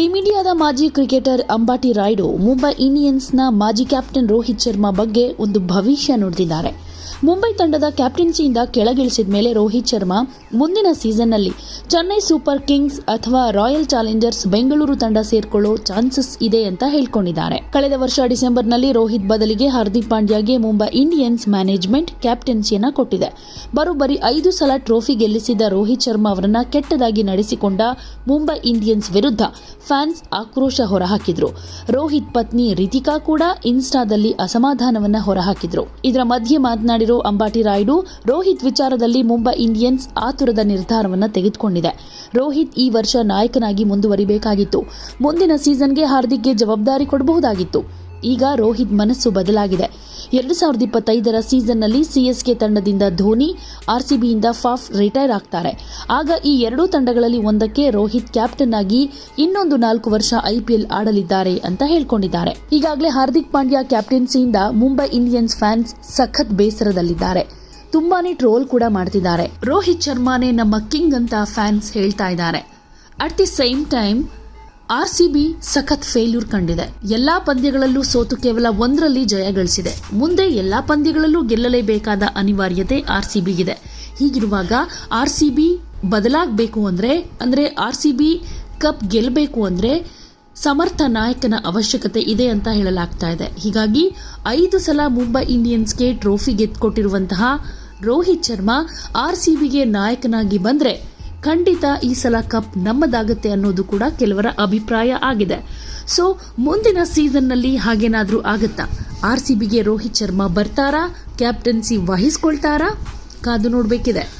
Team ಇಂಡಿಯಾದ ಮಾಜಿ cricketer Ambati Rayudu Mumbai ಇಂಡಿಯನ್ಸ್ನ ಮಾಜಿ ಕ್ಯಾಪ್ಟನ್ ರೋಹಿತ್ ಶರ್ಮಾ ಬಗ್ಗೆ ಒಂದು ಭವಿಷ್ಯ ನುಡಿದಿದ್ದಾರೆ. ಮುಂಬೈ ತಂಡದ ಕ್ಯಾಪ್ಟನ್ಸಿಯಿಂದ ಕೆಳಗಿಳಿಸಿದ ಮೇಲೆ ರೋಹಿತ್ ಶರ್ಮಾ ಮುಂದಿನ ಸೀಸನ್ನಲ್ಲಿ ಚೆನ್ನೈ ಸೂಪರ್ ಕಿಂಗ್ಸ್ ಅಥವಾ ರಾಯಲ್ ಚಾಲೆಂಜರ್ಸ್ ಬೆಂಗಳೂರು ತಂಡ ಸೇರ್ಕೊಳ್ಳೋ ಚಾನ್ಸಸ್ ಇದೆ ಅಂತ ಹೇಳ್ಕೊಂಡಿದ್ದಾರೆ. ಕಳೆದ ವರ್ಷ ಡಿಸೆಂಬರ್ನಲ್ಲಿ ರೋಹಿತ್ ಬದಲಿಗೆ ಹಾರ್ದಿಕ್ ಪಾಂಡ್ಯಾಗೆ ಮುಂಬೈ ಇಂಡಿಯನ್ಸ್ ಮ್ಯಾನೇಜ್ಮೆಂಟ್ ಕ್ಯಾಪ್ಟನ್ಸಿಯನ್ನ ಕೊಟ್ಟಿದೆ. ಬರೋಬ್ಬರಿ ಐದು ಸಲ ಟ್ರೋಫಿ ಗೆಲ್ಲಿಸಿದ ರೋಹಿತ್ ಶರ್ಮಾ ಅವರನ್ನ ಕೆಟ್ಟದಾಗಿ ನಡೆಸಿಕೊಂಡ ಮುಂಬೈ ಇಂಡಿಯನ್ಸ್ ವಿರುದ್ಧ ಫ್ಯಾನ್ಸ್ ಆಕ್ರೋಶ ಹೊರಹಾಕಿದ್ರು. ರೋಹಿತ್ ಪತ್ನಿ ರಿತಿಕಾ ಕೂಡ ಇನ್ಸ್ಟಾದಲ್ಲಿ ಅಸಮಾಧಾನವನ್ನ ಹೊರಹಾಕಿದ್ರು. ಇದರ ಮಧ್ಯೆ ಮಾತನಾಡಿರೋ ಅಂಬಾಟಿ ರಾಯ್ಡು ರೋಹಿತ್ ವಿಚಾರದಲ್ಲಿ ಮುಂಬೈ ಇಂಡಿಯನ್ಸ್ ಆತುರದ ನಿರ್ಧಾರವನ್ನು ತೆಗೆದುಕೊಂಡಿದೆ. ರೋಹಿತ್ ಈ ವರ್ಷ ನಾಯಕನಾಗಿ ಮುಂದುವರಿಬೇಕಾಗಿತ್ತು. ಮುಂದಿನ ಸೀಸನ್ಗೆ ಹಾರ್ದಿಕ್ಗೆ ಜವಾಬ್ದಾರಿ ಕೊಡಬಹುದಾಗಿತ್ತು. ಈಗ ರೋಹಿತ್ ಮನಸ್ಸು ಬದಲಾಗಿದೆ. ಎರಡು ಸಾವಿರದ ಇಪ್ಪತ್ತೈದರ ಸೀಸನ್ನಲ್ಲಿ ಸಿಎಸ್ಕೆ ತಂಡದಿಂದ ಧೋನಿ ಆರ್ಸಿಬಿಯಿಂದ ಫಾಫ್ ರಿಟೈರ್ ಆಗ್ತಾರೆ. ಆಗ ಈ ಎರಡೂ ತಂಡಗಳಲ್ಲಿ ಒಂದಕ್ಕೆ ರೋಹಿತ್ ಕ್ಯಾಪ್ಟನ್ ಆಗಿ ಇನ್ನೊಂದು ನಾಲ್ಕು ವರ್ಷ ಐಪಿಎಲ್ ಆಡಲಿದ್ದಾರೆ ಅಂತ ಹೇಳ್ಕೊಂಡಿದ್ದಾರೆ. ಈಗಾಗಲೇ ಹಾರ್ದಿಕ್ ಪಾಂಡ್ಯ ಕ್ಯಾಪ್ಟನ್ಸಿಯಿಂದ ಮುಂಬೈ ಇಂಡಿಯನ್ಸ್ ಫ್ಯಾನ್ಸ್ ಸಖತ್ ಬೇಸರದಲ್ಲಿದ್ದಾರೆ. ತುಂಬಾನೇ ಟ್ರೋಲ್ ಕೂಡ ಮಾಡ್ತಿದ್ದಾರೆ. ರೋಹಿತ್ ಶರ್ಮಾನೇ ನಮ್ಮ ಕಿಂಗ್ ಅಂತ ಫ್ಯಾನ್ಸ್ ಹೇಳ್ತಾ ಇದ್ದಾರೆ. At the same time R C B ಸಖತ್ ಫೇಲ್ಯೂರ್ ಕಂಡಿದೆ. ಎಲ್ಲಾ ಪಂದ್ಯಗಳಲ್ಲೂ ಸೋತು ಕೇವಲ ಒಂದರಲ್ಲಿ ಜಯ ಗಳಿಸಿದೆ. ಮುಂದೆ ಎಲ್ಲಾ ಪಂದ್ಯಗಳಲ್ಲೂ ಗೆಲ್ಲಲೇಬೇಕಾದ ಅನಿವಾರ್ಯತೆ ಆರ್ ಸಿ ಬಿಗಿದೆ ಹೀಗಿರುವಾಗ ಆರ್ ಸಿ ಬಿ ಬದಲಾಗಬೇಕು ಅಂದರೆ ಅಂದರೆ ಆರ್ ಸಿ ಬಿ ಕಪ್ ಗೆಲ್ಲಬೇಕು ಅಂದರೆ ಸಮರ್ಥ ನಾಯಕನ ಅವಶ್ಯಕತೆ ಇದೆ ಅಂತ ಹೇಳಲಾಗ್ತಾ ಇದೆ. ಹೀಗಾಗಿ ಐದು ಸಲ ಮುಂಬೈ ಇಂಡಿಯನ್ಸ್ಗೆ ಟ್ರೋಫಿ ಗೆದ್ದುಕೊಟ್ಟಿರುವಂತಹ ರೋಹಿತ್ ಶರ್ಮಾ ಆರ್ ಸಿ ಬಿಗೆ ನಾಯಕನಾಗಿ ಬಂದ್ರೆ ಖಂಡಿತ ಈ ಸಲ ಕಪ್ ನಮ್ಮದಾಗುತ್ತೆ ಅನ್ನೋದು ಕೂಡ ಕೆಲವರ ಅಭಿಪ್ರಾಯ ಆಗಿದೆ. ಸೊ ಮುಂದಿನ ಸೀಸನ್ನಲ್ಲಿ ಹಾಗೇನಾದರೂ ಆಗುತ್ತಾ? ಆರ್ ಸಿ ಬಿಗೆ ರೋಹಿತ್ ಶರ್ಮಾ ಬರ್ತಾರಾ? ಕ್ಯಾಪ್ಟನ್ಸಿ ವಹಿಸ್ಕೊಳ್ತಾರಾ? ಕಾದು ನೋಡಬೇಕಿದೆ.